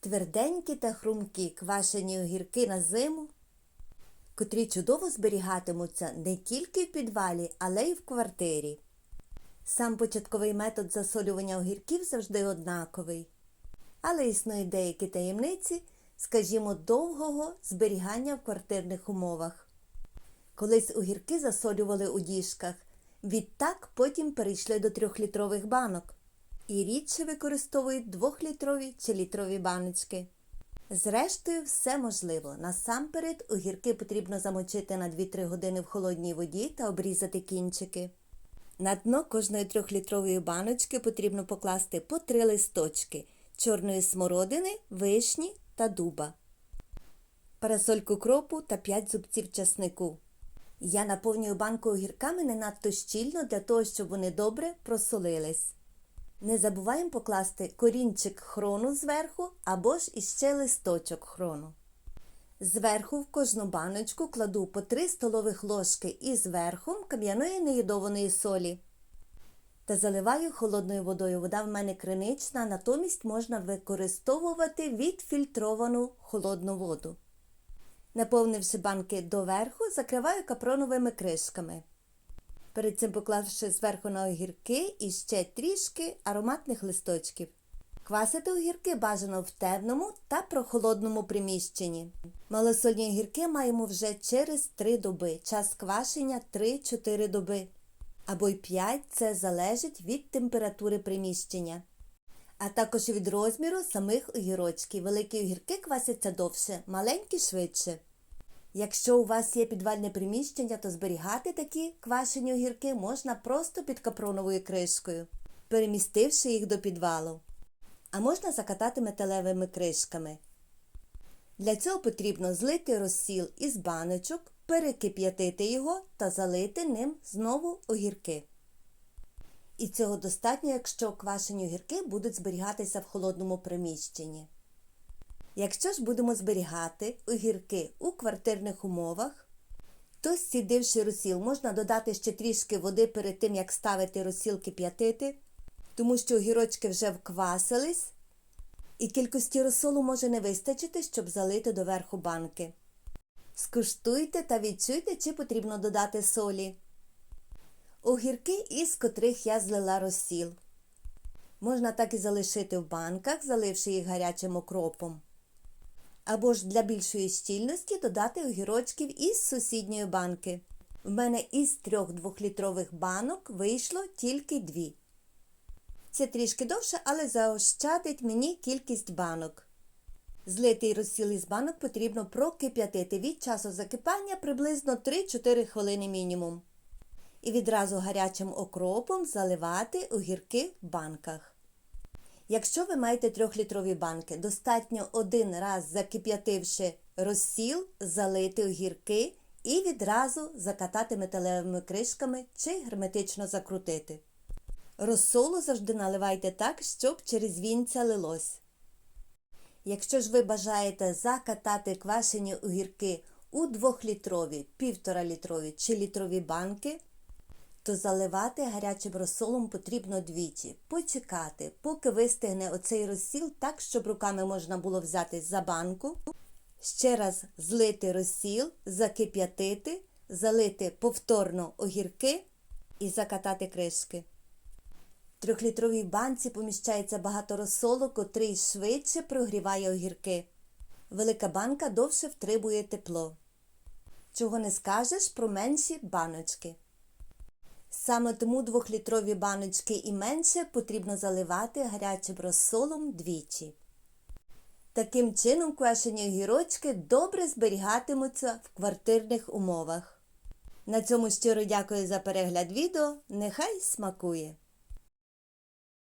Тверденькі та хрумкі квашені огірки на зиму, котрі чудово зберігатимуться не тільки в підвалі, але й в квартирі. Сам початковий метод засолювання огірків завжди однаковий, але існують деякі таємниці, скажімо, довгого зберігання в квартирних умовах. Колись огірки засолювали у діжках, відтак потім перейшли до трьохлітрових банок і рідше використовують двохлітрові чи літрові баночки. Зрештою, все можливо. Насамперед огірки потрібно замочити на 2-3 години в холодній воді та обрізати кінчики. На дно кожної трьохлітрової баночки потрібно покласти по 3 листочки чорної смородини, вишні та дуба, парасольку кропу та 5 зубців часнику. Я наповнюю банку огірками не надто щільно для того, щоб вони добре просолились. Не забуваємо покласти корінчик хрону зверху або ж іще листочок хрону. Зверху в кожну баночку кладу по 3 столових ложки із верхом кам'яної неїдованої солі. Та заливаю холодною водою. Вода в мене кринична, натомість можна використовувати відфільтровану холодну воду. Наповнивши банки доверху, закриваю капроновими кришками. Перед цим поклавши зверху на огірки і ще трішки ароматних листочків. Квасити огірки бажано в темному та прохолодному приміщенні. Малосольні огірки маємо вже через 3 доби, час квашення 3-4 доби. Або й 5 це залежить від температури приміщення. А також від розміру самих огірочків. Великі огірки квасяться довше, маленькі швидше. Якщо у вас є підвальне приміщення, то зберігати такі квашені огірки можна просто під капроновою кришкою, перемістивши їх до підвалу. А можна закатати металевими кришками. Для цього потрібно злити розсіл із баночок, перекип'ятити його та залити ним знову огірки. І цього достатньо, якщо квашені огірки будуть зберігатися в холодному приміщенні. Якщо ж будемо зберігати огірки у квартирних умовах, то зцідивши розсіл, можна додати ще трішки води перед тим, як ставити розсіл кип'ятити, тому що огірочки вже вквасились, і кількості розсолу може не вистачити, щоб залити до верху банки. Скуштуйте та відчуйте, чи потрібно додати солі. Огірки, із котрих я злила розсіл. Можна так і залишити в банках, заливши їх гарячим окропом. Або ж для більшої щільності додати огірочків із сусідньої банки. В мене із трьох двохлітрових банок вийшло тільки дві. Це трішки довше, але заощадить мені кількість банок. Злитий розсіл із банок потрібно прокип'ятити від часу закипання приблизно 3-4 хвилини мінімум. І відразу гарячим окропом заливати огірки в банках. Якщо ви маєте трьохлітрові банки, достатньо один раз закип'ятивши розсіл, залити огірки і відразу закатати металевими кришками чи герметично закрутити. Розсолу завжди наливайте так, щоб через вінця лилось. Якщо ж ви бажаєте закатати квашені огірки у 2-літрові, 1,5-літрові чи літрові банки, то заливати гарячим розсолом потрібно двічі. Почекати, поки вистигне оцей розсіл так, щоб руками можна було взяти за банку. Ще раз злити розсіл, закип'ятити, залити повторно огірки і закатати кришки. В трьохлітровій банці поміщається багато розсолу, котрий швидше прогріває огірки. Велика банка довше втрибує тепло. Чого не скажеш про менші баночки. Саме тому двохлітрові баночки і менше потрібно заливати гарячим розсолом двічі. Таким чином квашені огірочки добре зберігатимуться в квартирних умовах. На цьому щиро дякую за перегляд відео. Нехай смакує!